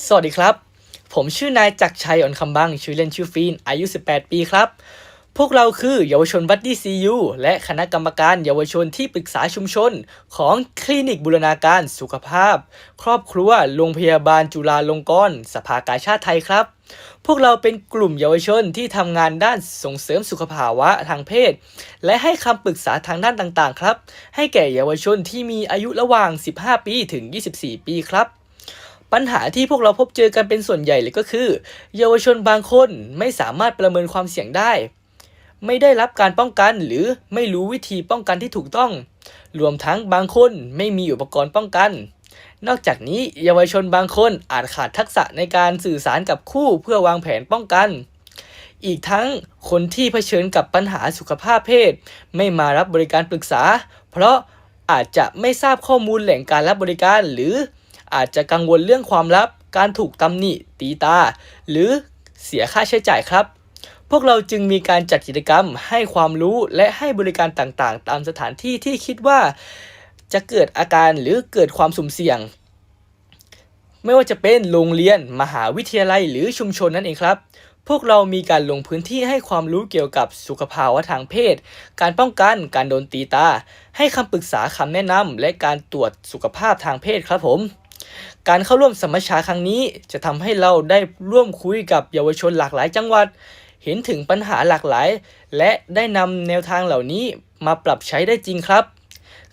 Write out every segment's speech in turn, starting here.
สวัสดีครับ ผมชื่อนายจักรชัยอ่อนคำบัง ชื่อเล่นชื่อฟีน อายุ 18 ปีครับ พวกเราคือเยาวชนบัดดี้ซียูและคณะกรรมการเยาวชนที่ปรึกษาชุมชน ของคลินิกบูรณาการสุขภาพ ครอบครัวโรงพยาบาลจุฬาลงกรณ์สภากาชาติไทยครับ พวกเราเป็นกลุ่มเยาวชนที่ทำงานด้านส่งเสริมสุขภาวะทางเพศ และให้คำปรึกษาทางด้านต่างๆ ครับ ให้แก่เยาวชนที่มีอายุระหว่าง 15 ปีถึง 24 ปีครับ ปัญหาที่พวกเราพบเจอกันเป็นส่วนใหญ่เลยก็คือ เยาวชนบางคนไม่สามารถประเมินความเสี่ยงได้ ไม่ได้รับการป้องกันหรือไม่รู้วิธีป้องกันที่ถูกต้อง รวมทั้งบางคนไม่มีอุปกรณ์ป้องกัน นอกจากนี้เยาวชนบางคนอาจขาดทักษะในการสื่อสารกับคู่เพื่อวางแผนป้องกัน อีกทั้งคนที่เผชิญกับปัญหาสุขภาพเพศ ไม่มารับบริการปรึกษา เพราะอาจจะไม่ทราบข้อมูลแหล่งการรับบริการหรือ อาจจะกังวลเรื่องความลับ การถูกตำหนิ ตีตา หรือเสียค่าใช้จ่ายครับ พวกเราจึงมีการจัดกิจกรรมให้ความรู้และให้บริการต่างๆ ตามสถานที่ที่คิดว่าจะเกิดอาการหรือเกิดความสุ่มเสี่ยง ไม่ว่าจะเป็นโรงเรียน มหาวิทยาลัยหรือชุมชนนั่นเองครับ พวกเรามีการลงพื้นที่ให้ความรู้เกี่ยวกับสุขภาวะทางเพศ การป้องกันการโดนตีตา ให้คำปรึกษาคำแนะนำและการตรวจสุขภาพทางเพศครับผม การเข้าร่วมสัมมนาครั้งนี้จะทำให้เราได้ร่วมคุยกับเยาวชนหลากหลายจังหวัด เห็นถึงปัญหาหลากหลาย และได้นำแนวทางเหล่านี้มาปรับใช้ได้จริงครับ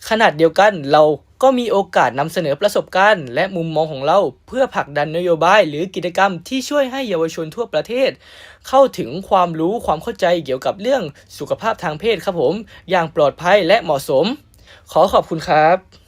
ขนาดเดียวกันเราก็มีโอกาสนำเสนอประสบการณ์ และมุมมองของเราเพื่อผลักดันนโยบาย หรือกิจกรรมที่ช่วยให้เยาวชนทั่วประเทศ เข้าถึงความรู้ความเข้าใจเกี่ยวกับเรื่องสุขภาพทางเพศครับผม อย่างปลอดภัยและเหมาะสม ขอขอบคุณครับ